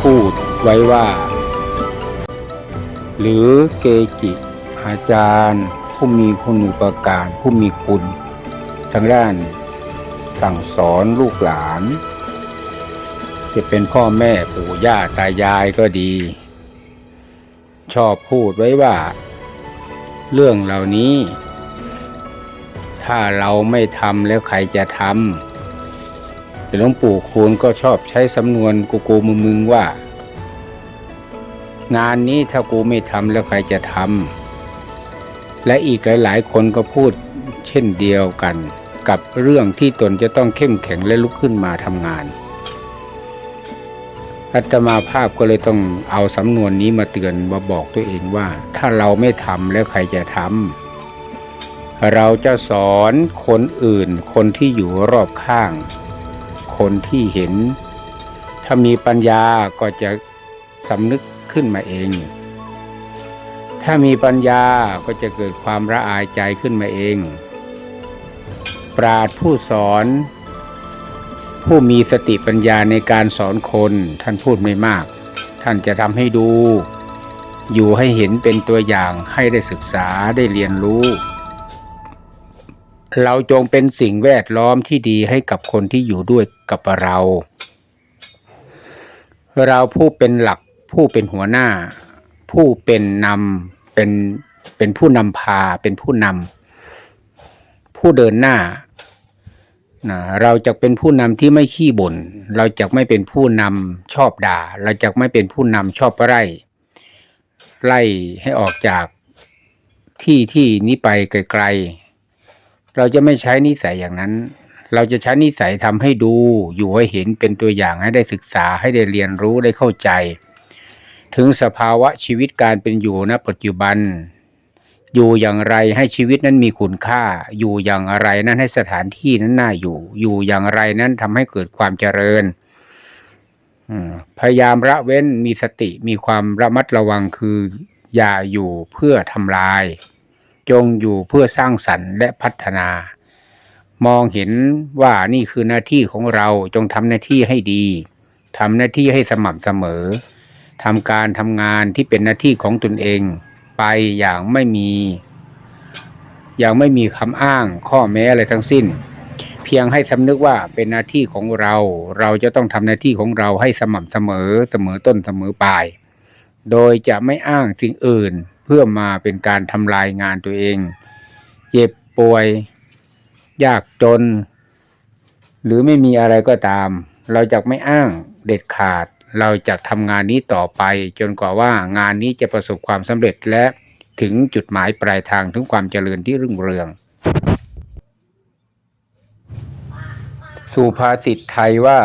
พูดไว้ว่า หรือเกจิอาจารย์ ผู้มีคุณอุปการ ผู้มีคุณ ทางด้านสั่งสอนลูกหลาน จะเป็นพ่อแม่ปู่ย่าตายายก็ดี ชอบพูดไว้ว่า เรื่องเหล่านี้ ถ้าเราไม่ทำแล้วใครจะทำ หลวงปู่คูณก็ชอบใช้สำนวนกูกูมึงมึงว่า งานนี้ถ้ากูไม่ทำแล้วใครจะทำและอีกหลาย ๆ คนก็พูดเช่นเดียวกัน กับเรื่องที่ตนจะต้องเข้มแข็งและลุกขึ้นมาทำงานอาตมาภาพก็เลยต้องเอาสำนวนนี้มาเตือนมาบอกตัวเองว่า ถ้าเราไม่ทำแล้วใครจะทำเราจะสอนคนอื่นคนที่อยู่รอบข้าง คนที่เห็น ถ้ามีปัญญาก็จะสำนึกขึ้นมาเอง ถ้ามีปัญญาก็จะเกิดความละอายใจขึ้นมาเอง ปราดผู้สอน ผู้มีสติปัญญาในการสอนคนท่านพูดไม่มาก ท่านจะทำให้ดู อยู่ให้เห็นเป็นตัวอย่างให้ได้ศึกษาได้เรียนรู้ เราจงเป็นสิ่งแวดล้อมที่ดีให้กับคนที่อยู่ด้วยกับเรา เราผู้เป็นหลักผู้เป็นหัวหน้า ผู้เป็นนำเป็นเป็นผู้นำพาเป็นผู้นำผู้เดินหน้านะเราจะเป็นผู้นำที่ไม่ขี้บ่น เราจะไม่เป็นผู้นำชอบด่า เราจะไม่เป็นผู้นำชอบไล่ไล่ให้ออกจากที่ที่นี้ไปไกล เราจะไม่ใช้นิสัยอย่างนั้น เราจะใช้นิสัยทำให้ดู อยู่ให้เห็นเป็นตัวอย่างให้ได้ศึกษาให้ได้เรียนรู้ได้เข้าใจ ถึงสภาวะชีวิตการเป็นอยู่ณปัจจุบัน อยู่อย่างไรให้ชีวิตนั้นมีคุณค่า อยู่อย่างไรนั้นให้สถานที่นั้นน่าอยู่ อยู่อย่างไรนั้นทำให้เกิดความเจริญพยายามละเว้นมีสติมีความระมัดระวังคือ อย่าอยู่เพื่อทำลาย จงอยู่เพื่อสร้างสรรค์และพัฒนา มองเห็นว่านี่คือหน้าที่ของเราจงทำหน้าที่ให้ดีทำหน้าที่ให้สม่ำเสมอทำการทำงานที่เป็นหน้าที่ของตนเอง ไปอย่างไม่มี อย่างไม่มีคำอ้างข้อแม้อะไรทั้งสิ้น เพียงให้สำนึกว่าเป็นหน้าที่ของเรา เราจะต้องทำหน้าที่ของเราให้สม่ำเสมอเสมอต้นเสมอปลาย โดยจะไม่อ้างสิ่งอื่น เพื่อมาเป็นการทำลายงานตัวเอง เจ็บป่วย ยากจน หรือไม่มีอะไรก็ตาม เราจะไม่อ้างเด็ดขาด เราจะทำงานนี้ต่อไป จนกว่าว่างานนี้จะประสบความสำเร็จและถึงจุดหมายปลายทางถึงความเจริญที่รุ่งเรือง สุภาษิตไทยว่า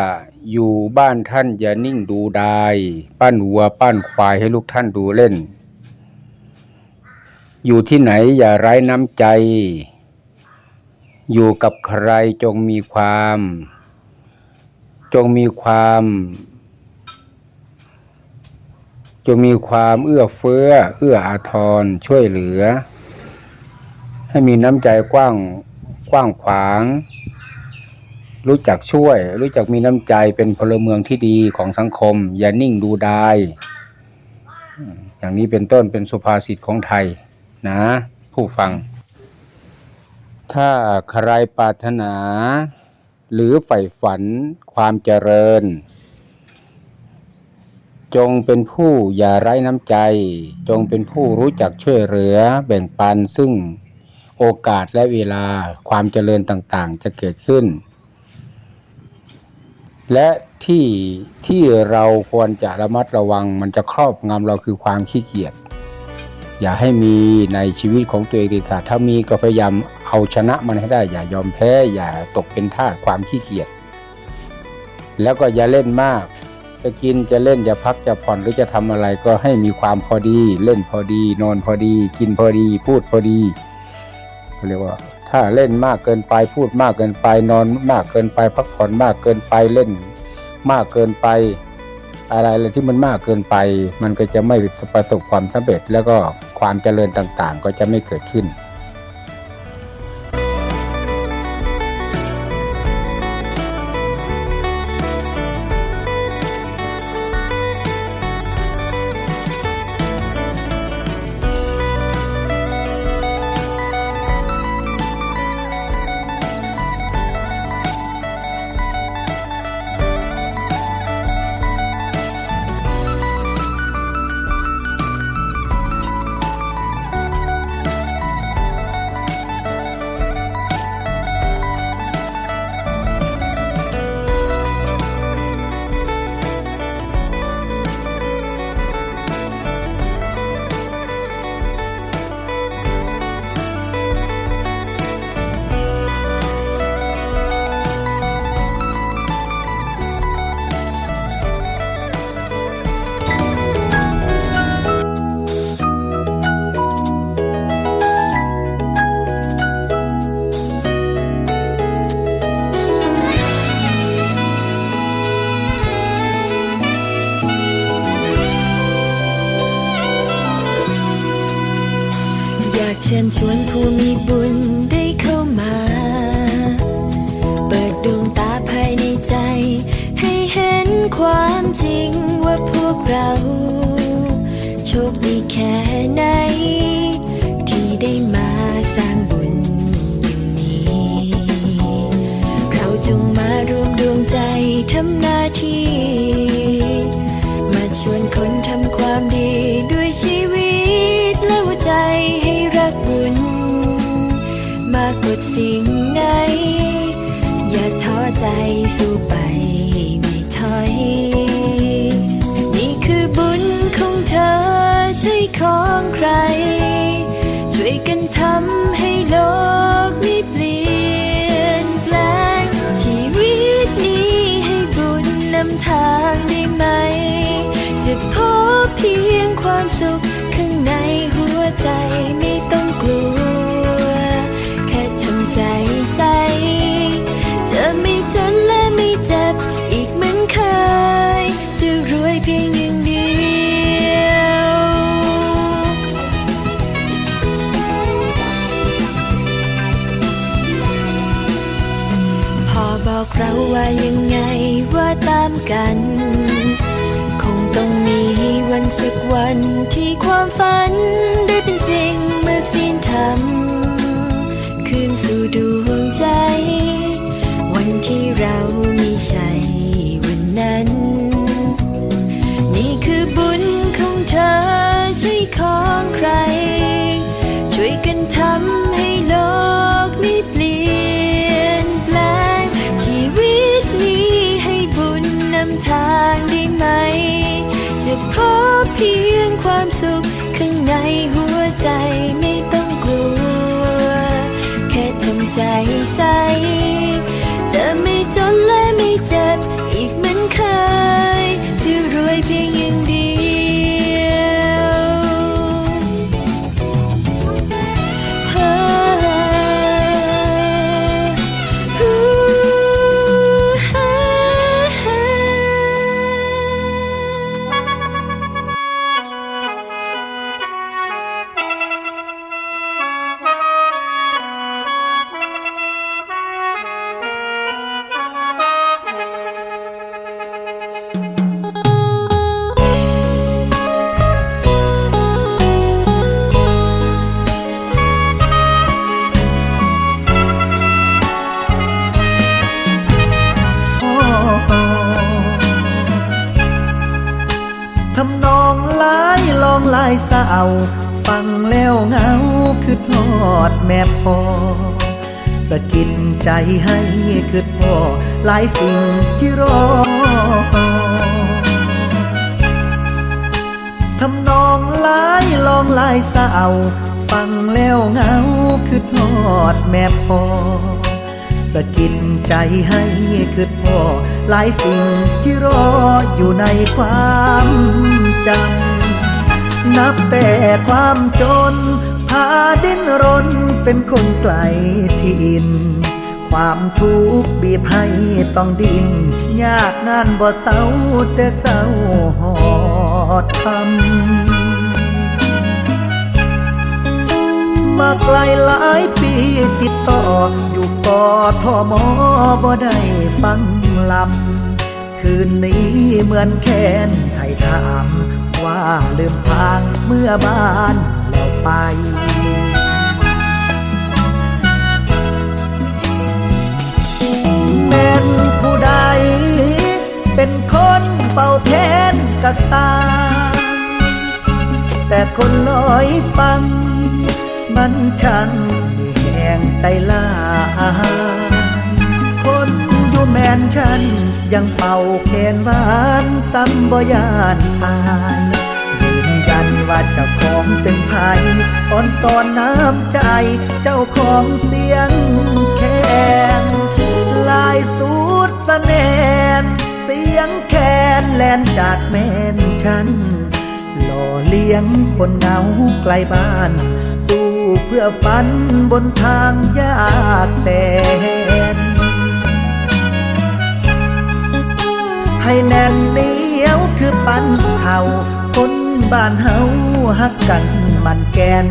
อยู่บ้านท่านอย่านิ่งดูดาย ปั้นวัว ปั้นควายให้ลูกท่านดูเล่น อยู่ที่ไหนอย่าไร้น้ำใจ อยู่กับใครจงมีความ จงมีความ จงมีความเอื้อเฟื้อ เอื้ออาทรช่วยเหลือ ให้มีน้ำใจกว้างกว้างขวาง รู้จักช่วย รู้จักมีน้ำใจเป็นพลเมืองที่ดีของสังคม อย่านิ่งดูดายอืมอย่างนี้เป็นต้นเป็นสุภาษิตของไทย นะ ผู้ฟัง ถ้าใครปรารถนา หรือใฝ่ฝันความเจริญ จงเป็นผู้อย่าไร้น้ำใจ จงเป็นผู้รู้จักช่วยเหลือแบ่งปันซึ่งโอกาสและเวลาความเจริญต่างๆ จะเกิดขึ้น และที่ที่เราควรจะระมัดระวังมันจะครอบงำเราคือความขี้เกียจ อย่าให้มีในชีวิตของตัวเองเด็ดขาดถ้ามีก็พยายามเอาชนะมันให้ได้ อย่ายอมแพ้อย่าตกเป็นทาสความขี้เกียจแล้วก็อย่าเล่นมาก จะกินจะเล่นจะพักจะผ่อนหรือจะทำอะไรก็ให้มีความพอดี เล่นพอดี นอนพอดี กินพอดี พูดพอดีเขาเรียกว่า ถ้าเล่นมากเกินไปพูดมากเกินไปนอนมากเกินไป พักผ่อนมากเกินไปเล่น มากเกินไป อะไรอะไรที่มันมากเกินไป มันก็จะไม่ประสบความสำเร็จแล้วก็ ความเจริญต่างๆ ก็จะไม่เกิดขึ้น มากกว่าสิ่งไหนอย่าท้อใจสู้ไปไม่ถอย นี่คือบุญของเธอใช่ของใคร ช่วยกันทำให้โลกนี้เปลี่ยนแปลง ชีวิตนี้ให้บุญนำทางได้ไหม จะพบเพียงความสุข บอกเราว่ายังไงว่าตามกัน คงต้องมีวันสักวันที่ความฝันได้เป็นจริงเมื่อสิ้นทำคืนสู่ดวงใจ วันที่เรามีชัยวันนั้น นี่คือบุญของเธอใช่ของใคร ช่วยกันทำ หลาฟังแล้วเหงาคือทอดแม่พอสะกิดใจให้คือพ่อหลายสิ่งที่รอทำนองหลายลองหลายสาวฟังแล้วเหงาคือทอดแม่พอสะกิดใจให้คือพ่อหลายสิ่งที่รออยู่ในความจำ นับแต่ความจน พาดิ้นรนเป็นคนไกลถิ่นความทุกข์บีบให้ต้องดินยากนานบ่เศร้าแต่เศร้าหอดทำมาไกลหลายปีติดต่อ อยู่กอทอมอบ่ได้ฟังลำคืนนี้เหมือนแค้นไทยถาม ว่าลืมทางเมื่อบ้านแล้วไปแม่นผู้ใด เป็นคนเป่าแค้นกระตา แต่คนลอยฟัง มันช่างมีแห่งใจลายคนอยู่แมนฉันยังเป่าแคนหวานซ้ำบ่ยานอาย ว่าเจ้าของเป็นไผ่อ่อนสอนน้ำใจ เจ้าของเสียงแคนลายสูดสะแนนเสียงแคนแลนจากแม่นฉันหล่อเลี้ยงคนเหงาไกลบ้าน สู้เพื่อฝันบนทางยากแสน ให้แน่นเหนียวคือปันเท่า บ้านเฮาฮักกันมันแกน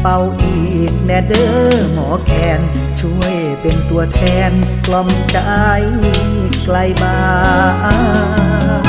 เป่าอีกแน่เด้อหมอแคนช่วยเป็นตัวแทนกล่อมใจไกลบ้าน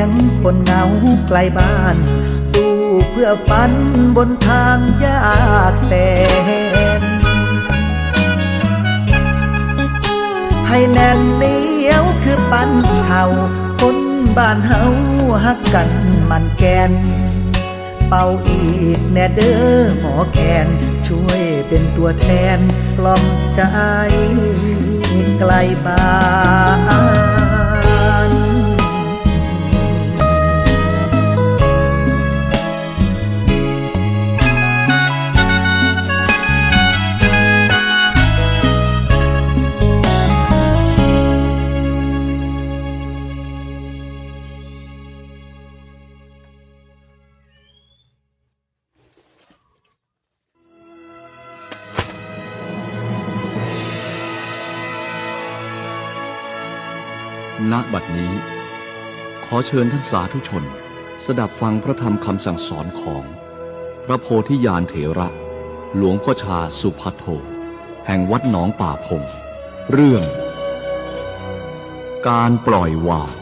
ยงคนเหงาไกลบ้าน สู้เพื่อฝันบนทางยากแสน ให้แน่นเหนียวคือปันเฮาคนบ้านเฮาฮักกันมันแกน เป่าอีกแน่เด้อหมอแคนช่วยเป็นตัวแทนกล่อมใจไกลบ้าน ณบัดนี้ ขอเชิญท่านสาธุชน สดับฟังพระธรรมคำสั่งสอนของ พระโพธิยานเถระ หลวงพ่อชาสุภัทโท แห่งวัดหนองป่าพง เรื่อง การปล่อยวาง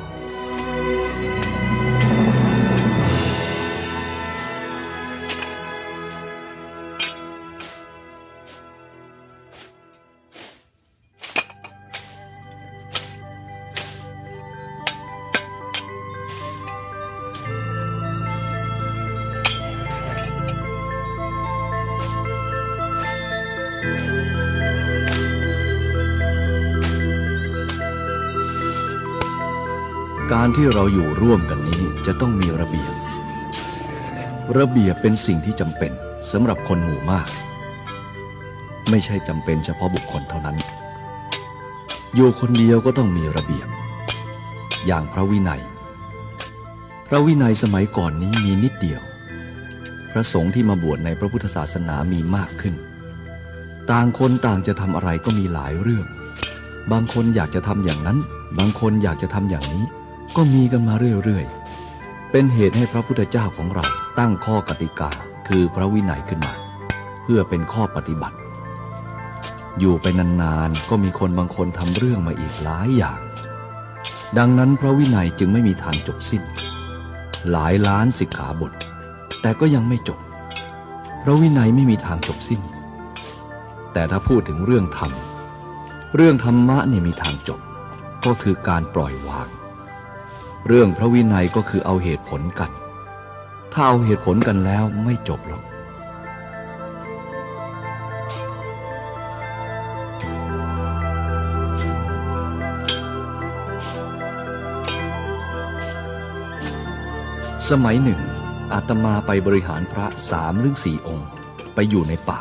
การที่เราอยู่ร่วมกันนี้จะต้องมีระเบียบ ระเบียบเป็นสิ่งที่จำเป็นสำหรับคนหมู่มาก ไม่ใช่จำเป็นเฉพาะบุคคลเท่านั้น อยู่คนเดียวก็ต้องมีระเบียบ อย่างพระวินัย พระวินัยสมัยก่อนนี้มีนิดเดียว พระสงฆ์ที่มาบวชในพระพุทธศาสนามีมากขึ้น ต่างคนต่างจะทำอะไรก็มีหลายเรื่อง บางคนอยากจะทำอย่างนั้น บางคนอยากจะทำอย่างนี้ ก็มีกันมาเรื่อยๆ เป็นเหตุให้พระพุทธเจ้าของเราตั้งข้อกติกาคือพระวินัยขึ้นมา เพื่อเป็นข้อปฏิบัติ อยู่ไปนานๆ ก็มีคนบางคนทำเรื่องมาอีกหลายอย่าง ดังนั้นพระวินัยจึงไม่มีทางจบสิ้น หลายล้านสิกขาบท แต่ก็ยังไม่จบ พระวินัยไม่มีทางจบสิ้น แต่ถ้าพูดถึงเรื่องธรรม เรื่องธรรมะเนี่ยมีทางจบ ก็คือการปล่อยวาง เรื่องพระวินัยก็คือเอาเหตุผลกัน ถ้าเอาเหตุผลกันแล้วไม่จบหรอกสมัยหนึ่งอาตมาไปบริหารพระสามหรือสี่องค์ ไปอยู่ในป่า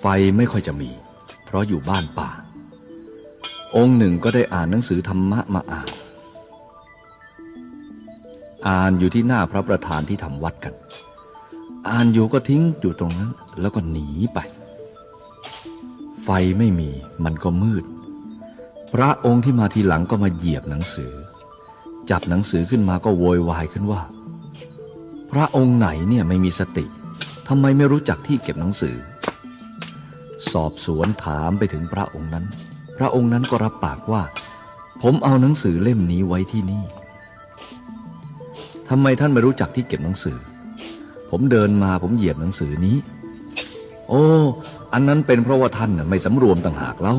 ไฟไม่ค่อยจะมี เพราะอยู่บ้านป่า องค์หนึ่งก็ได้อ่านหนังสือธรรมะมาอ่าน อ่านอยู่ที่หน้าพระประธานที่ทำวัดกัน อ่านอยู่ก็ทิ้งอยู่ตรงนั้น แล้วก็หนีไป ไฟไม่มีมันก็มืด พระองค์ที่มาทีหลังก็มาเหยียบหนังสือ จับหนังสือขึ้นมาก็โวยวายขึ้นว่า พระองค์ไหนเนี่ยไม่มีสติทำไมไม่รู้จักที่เก็บหนังสือ สอบสวนถามไปถึงพระองค์นั้น พระองค์นั้นก็รับปากว่า ผมเอาหนังสือเล่มนี้ไว้ที่นี่ทำไมท่านไม่รู้จักที่เก็บหนังสือ ผมเดินมาผมเหยียบหนังสือนี้ โอ้ อันนั้นเป็นเพราะว่าท่านไม่สำรวมต่างหากเล่า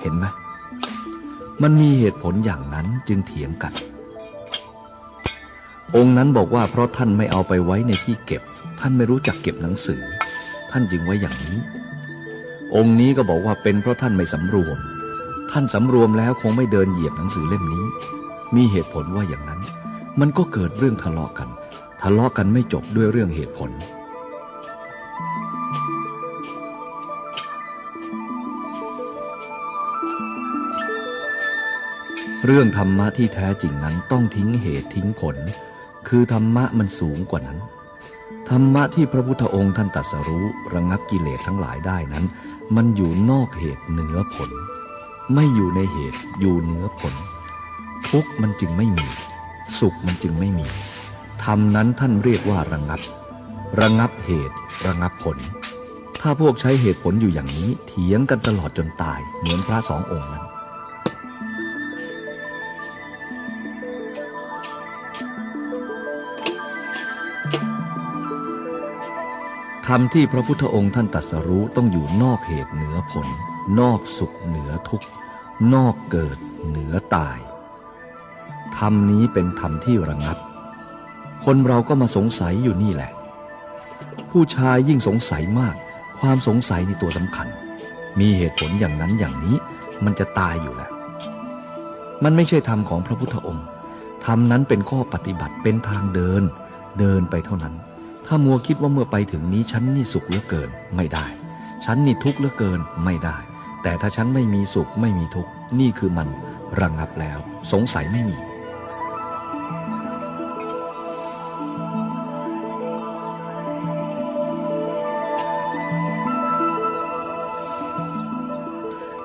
เห็นไหมมันมีเหตุผลอย่างนั้นจึงเถียงกัน องค์นั้นบอกว่าเพราะท่านไม่เอาไปไว้ในที่เก็บ ท่านไม่รู้จักเก็บหนังสือ ท่านจึงไว้อย่างนี้ องค์นี้ก็บอกว่าเป็นเพราะท่านไม่สำรวม ท่านสำรวมแล้วคงไม่เดินเหยียบหนังสือเล่มนี้ มีเหตุผลว่าอย่างนั้น มันก็เกิดเรื่องทะเลาะกัน ทะเลาะกันไม่จบด้วยเรื่องเหตุผลเรื่องธรรมะที่แท้จริงนั้นต้องทิ้งเหตุทิ้งผล คือธรรมะมันสูงกว่านั้น ธรรมะที่พระพุทธองค์ท่านตรัสรู้ระงับกิเลสทั้งหลายได้นั้น มันอยู่นอกเหตุเหนือผล ไม่อยู่ในเหตุอยู่เหนือผล ทุกมันจึงไม่มี สุขมันจึงไม่มีธรรมนั้นท่านเรียกว่าระงับ ระงับเหตุ ระงับผล ถ้าพวกใช้เหตุผลอยู่อย่างนี้เถียงกันตลอดจนตายเหมือนพระสององค์นั้น ธรรมที่พระพุทธองค์ท่านตรัสรู้ต้องอยู่นอกเหตุเหนือผล นอกสุขเหนือทุกข์นอกเกิดเหนือตาย ธรรมนี้เป็นธรรมที่ระงับ คนเราก็มาสงสัยอยู่นี่แหละ ผู้ชายยิ่งสงสัยมาก ความสงสัยในตัวสำคัญ มีเหตุผลอย่างนั้นอย่างนี้มันจะตายอยู่แหล้วมันไม่ใช่ธรรมของพระพุทธองค์ ธรรมนั้นเป็นข้อปฏิบัติเป็นทางเดิน เดินไปเท่านั้น ถ้ามัวคิดว่าเมื่อไปถึงนี้ฉันนี่สุขเหลือเกินไม่ได้ ฉันนี่ทุกข์เหลือเกินไม่ได้ แต่ถ้าฉันไม่มีสุขไม่มีทุกข์นี่คือมันระงงับแล้ว สงสัยไม่มี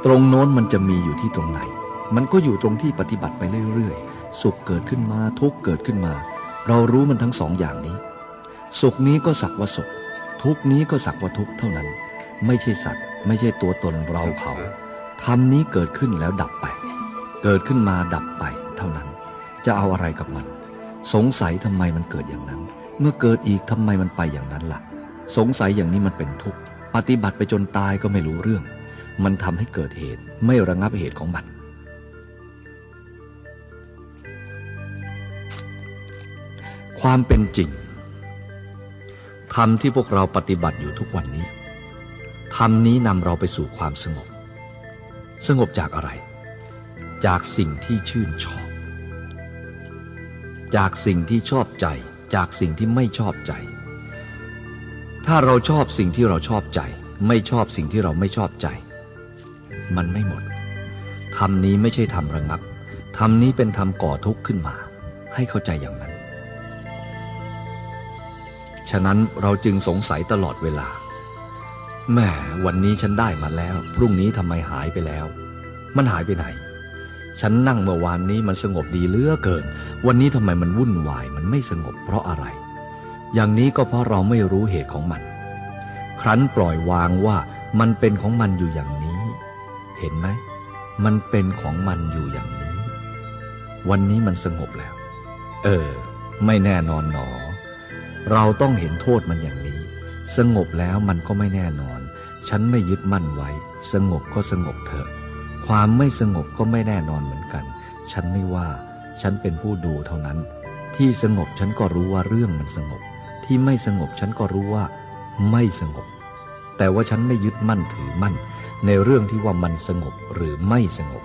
ตรงโน้นมันจะมีอยู่ที่ตรงไหน มันก็อยู่ตรงที่ปฏิบัติไปเรื่อยๆ สุขเกิดขึ้นมาทุกข์เกิดขึ้นมา เรารู้มันทั้งสองอย่างนี้ สุขนี้ก็สักว่าสุข ทุกนี้ก็สักว่าทุกเท่านั้น ไม่ใช่สัตว์ ไม่ใช่ตัวตนเราเขาธรรมนี้เกิดขึ้นแล้วดับไป เกิดขึ้นมาดับไปเท่านั้น จะเอาอะไรกับมัน สงสัยทำไมมันเกิดอย่างนั้น เมื่อเกิดอีกทำไมมันไปอย่างนั้นล่ะ สงสัยอย่างนี้มันเป็นทุกข์ปฏิบัติไปจนตายก็ไม่รู้เรื่อง มันทำให้เกิดเหตุไม่ระงับเหตุของมันความเป็นจริง ธรรมที่พวกเราปฏิบัติอยู่ทุกวันนี้ธรรมนี้นำเราไปสู่ความสงบ สงบจากอะไร จากสิ่งที่ชื่นชอบ จากสิ่งที่ชอบใจ จากสิ่งที่ไม่ชอบใจ ถ้าเราชอบสิ่งที่เราชอบใจ ไม่ชอบสิ่งที่เราไม่ชอบใจ มันไม่หมดธรรมนี้ไม่ใช่ธรรมระงับธรรมนี้เป็นธรรมก่อทุกข์ขึ้นมา ให้เข้าใจอย่าง ฉะนั้นเราจึงสงสัยตลอดเวลา แม่วันนี้ฉันได้มาแล้ว พรุ่งนี้ทำไมหายไปแล้ว มันหายไปไหน ฉันนั่งเมื่อวานนี้มันสงบดีเหลือเกิน วันนี้ทำไมมันวุ่นวาย มันไม่สงบเพราะอะไร อย่างนี้ก็เพราะเราไม่รู้เหตุของมัน ครั้นปล่อยวางว่ามันเป็นของมันอยู่อย่างนี้ เห็นไหม มันเป็นของมันอยู่อย่างนี้ วันนี้มันสงบแล้ว เออ ไม่แน่นอนหนอ เราต้องเห็นโทษมันอย่างนี้ สงบแล้วมันก็ไม่แน่นอน ฉันไม่ยึดมั่นไว้ สงบก็สงบเถอะ ความไม่สงบก็ไม่แน่นอนเหมือนกัน ฉันไม่ว่า ฉันเป็นผู้ดูเท่านั้น ที่สงบฉันก็รู้ว่าเรื่องมันสงบ ที่ไม่สงบฉันก็รู้ว่า ไม่สงบ แต่ว่าฉันไม่ยึดมั่นถือมั่น ในเรื่องที่ว่ามันสงบหรือไม่สงบ